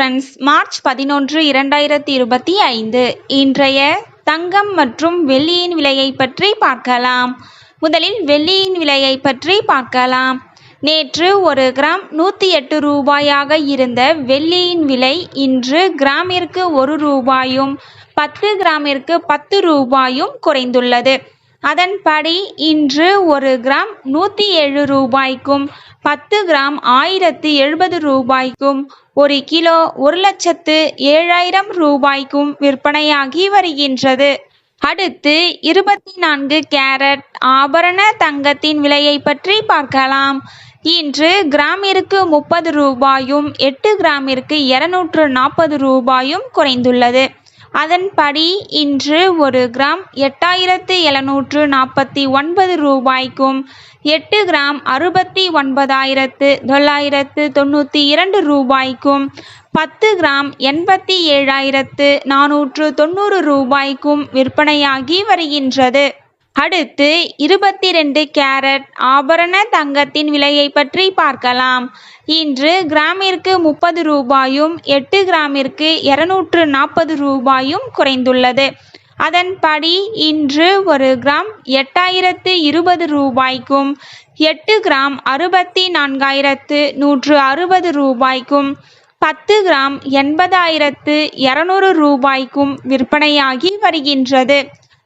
Friends March பதினொன்று இரண்டாயிரத்தி இருபத்தி ஐந்து. இன்றைய தங்கம் மற்றும் வெள்ளியின் விலையை பற்றி பார்க்கலாம். முதலில் வெள்ளியின் விலையை பற்றி பார்க்கலாம். நேற்று ஒரு கிராம் நூற்றி எட்டு ரூபாயாக இருந்த வெள்ளியின் விலை இன்று கிராமிற்கு ஒரு ரூபாயும் பத்து கிராமிற்கு பத்து ரூபாயும் குறைந்துள்ளது. அதன்படி இன்று ஒரு கிராம் நூற்றி ஏழு ரூபாய்க்கும் பத்து கிராம் ஆயிரத்து எழுபது ரூபாய்க்கும் ஒரு கிலோ ஒரு லட்சத்து ஏழாயிரம் ரூபாய்க்கும் விற்பனையாகி வருகின்றது. அடுத்து இருபத்தி நான்கு கேரட் ஆபரண தங்கத்தின் விலையை பற்றி பார்க்கலாம். இன்று கிராமிற்கு முப்பது ரூபாயும் எட்டு கிராமிற்கு இருநூற்று நாற்பது ரூபாயும் குறைந்துள்ளது. அதன்படி இன்று ஒரு கிராம் எட்டாயிரத்து எழுநூற்று நாற்பத்தி ஒன்பது ரூபாய்க்கும் எட்டு கிராம் அறுபத்தி ஒன்பதாயிரத்து தொள்ளாயிரத்து தொண்ணூற்றி இரண்டு ரூபாய்க்கும் பத்து கிராம் எண்பத்தி ஏழாயிரத்து நானூற்று தொண்ணூறு ரூபாய்க்கும் விற்பனையாகி வருகின்றது. அடுத்து இருபத்தி ரெண்டு கேரட் ஆபரண தங்கத்தின் விலையை பற்றி பார்க்கலாம். இன்று கிராமிற்கு முப்பது ரூபாயும் எட்டு கிராமிற்கு இருநூற்று நாற்பது ரூபாயும் குறைந்துள்ளது. அதன்படி இன்று ஒரு கிராம் எட்டாயிரத்து இருபது ரூபாய்க்கும் எட்டு கிராம் அறுபத்தி நான்காயிரத்து நூற்று அறுபது ரூபாய்க்கும் பத்து கிராம் எண்பதாயிரத்து இரநூறு ரூபாய்க்கும் விற்பனையாகி வருகின்றது.